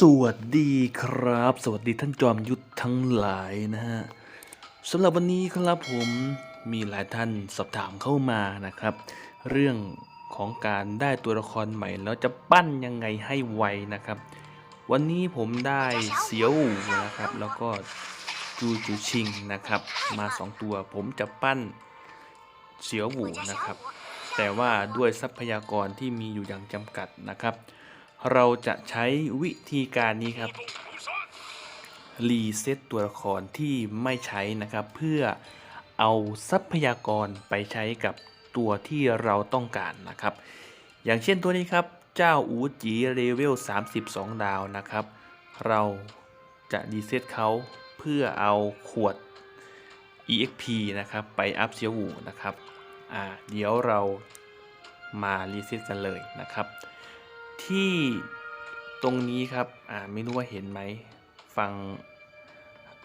สวัสดีครับ สวัสดีท่านจอมยุทธทั้งหลายนะฮะสำหรับวันนี้ครับผมมีหลายท่านสอบถามเข้ามานะครับ เรื่องของการได้ตัวละครใหม่แล้วจะปั้นยังไงให้ไวนะครับ วันนี้ผมได้เสียวอู่นะครับ แล้วก็จูจูชิงนะครับ มาสองตัวผมจะปั้นเสียวหูนะครับ แต่ว่าด้วยทรัพยากรที่มีอยู่อย่างจำกัดนะครับ เราจะใช้วิธีการนี้ครับรีเซ็ตตัวละครที่ไม่ใช้นะครับ เพื่อเอาทรัพยากรไปใช้กับตัวที่เราต้องการนะครับ อย่างเช่นตัวนี้ครับ เจ้าอูจีเลเวล 32 ดาวนะครับ เราจะรีเซ็ตเขาเพื่อเอาขวด EXP นะครับ ไปอัพเซียวหูนะครับ อ่า เดี๋ยวเรามารีเซ็ตกันเลยนะครับ ที่ตรงนี้ครับ อ่า ไม่รู้ว่าเห็นไหมฟัง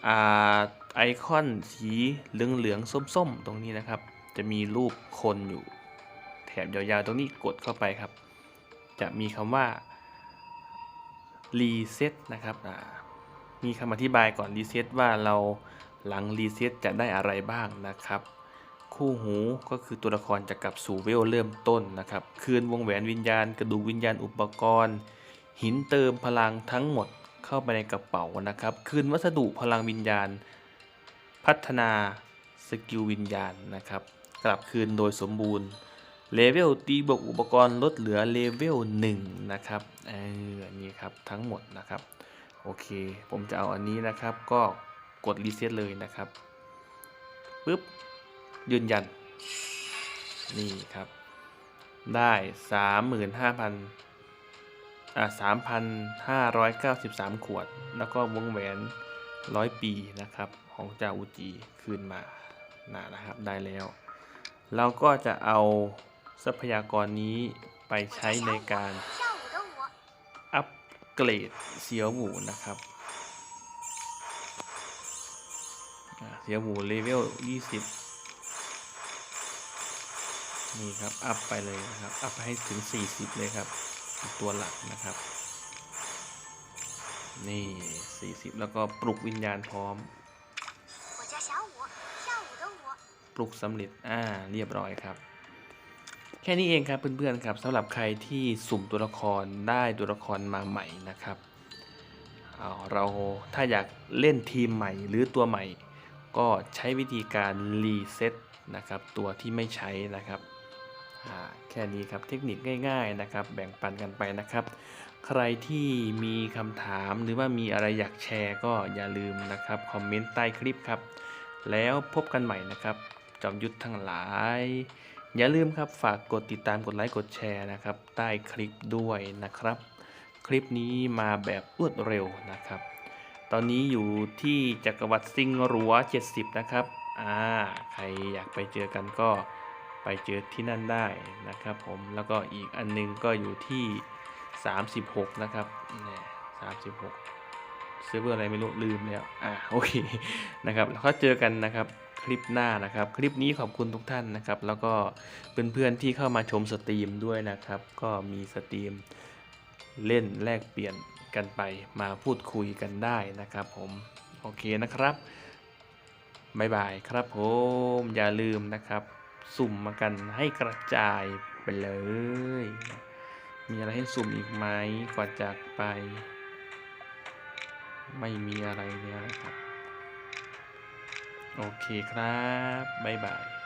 อ่า ไอคอนสีเหลืองเหลืองส้ม ๆ ตรงนี้นะครับ จะมีรูปคนอยู่ แถบยาวๆ ตรงนี้กดเข้าไปครับ จะมีคำว่า reset นะครับ อ่า มีคำอธิบายก่อน reset ว่าเราหลัง reset จะได้อะไรบ้างนะครับ คู่หูก็คือตัวละครจะกลับสู่เวลเริ่มต้นนะครับ คืนวงแหวนวิญญาณ กระดูกวิญญาณอุปกรณ์ หินเติมพลังทั้งหมดเข้าไปในกระเป๋านะครับ คืนวัสดุพลังวิญญาณ พัฒนาสกิลวิญญาณนะครับ กลับคืนโดยสมบูรณ์เลเวลตีบวกอุปกรณ์ลดเหลือเลเวล1นะครับเอออันนี้ครับทั้งหมดนะครับ โอเค ผมจะเอาอันนี้นะครับ ก็กดรีเซ็ตเลยนะครับปึ๊บ ยืนยัน นี่ครับ ได้สามหมื่นห้าพันอ่าสามพันห้าร้อยเก้าสิบสามขวด แล้วก็วงแหวนร้อยปีนะครับ ของจาอุจีคืนมานะนะครับ ได้แล้ว เราก็จะเอาทรัพยากรนี้ไปใช้ในการอัปเกรดเสียวหมูนะครับ เสียวหมูเลเวล 20 นี่ครับ อัพไปเลยนะครับ อัพให้ถึง 40 เลยครับ ตัวหลักนะครับ นี่ 40 แล้วก็ปลุกวิญญาณพร้อม ปลุกสำเร็จ อ่า เรียบร้อยครับ แค่นี้เองครับเพื่อนๆครับสำหรับใครที่สุ่มตัวละครได้ตัวละครมาใหม่นะครับเราถ้าอยากเล่นทีมใหม่หรือตัวใหม่ ก็ใช้วิธีการรีเซ็ตนะครับ ตัวที่ไม่ใช้นะครับ แค่นี้ครับเทคนิคง่าย ๆนะครับ แบ่งปันกันไปนะครับ ใครที่มีคำถามหรือว่ามีอะไรอยากแชร์ก็อย่าลืมนะครับคอมเมนต์ใต้คลิปครับ แล้วพบกันใหม่นะครับ จอมยุทธทั้งหลาย อย่าลืมครับฝากกดติดตามกดไลค์กดแชร์นะครับ ใต้คลิปด้วยนะครับ คลิปนี้มาแบบรวดเร็วนะครับ ตอนนี้อยู่ที่จักรวรรดิซิงหรัว70 นะครับอ่าใครอยากไปเจอกันก็ ไปเจอที่นั่นได้นะครับผมแล้วก็อีกอันนึงก็อยู่ที่ 36 นะครับเนี่ย36เซิร์ฟเวอร์อะไรไม่รู้ลืมแล้วอ่าโอเคนะครับแล้วก็เจอกันนะครับคลิปหน้านะครับ คลิปนี้ขอบคุณทุกท่านนะครับ แล้วก็เพื่อนๆที่เข้ามาชมสตรีมด้วยนะครับ ก็มีสตรีมเล่นแลกเปลี่ยนกันไปมาพูดคุยกันได้นะครับ ผมโอเคนะครับบายบายครับผมอย่าลืมนะครับ สุ่มมากันให้กระจายไปเลย มีอะไรให้สุ่มอีกไหมก่อนจากไป ไม่มีอะไรแล้วนะครับ โอเคครับ บ๊ายบาย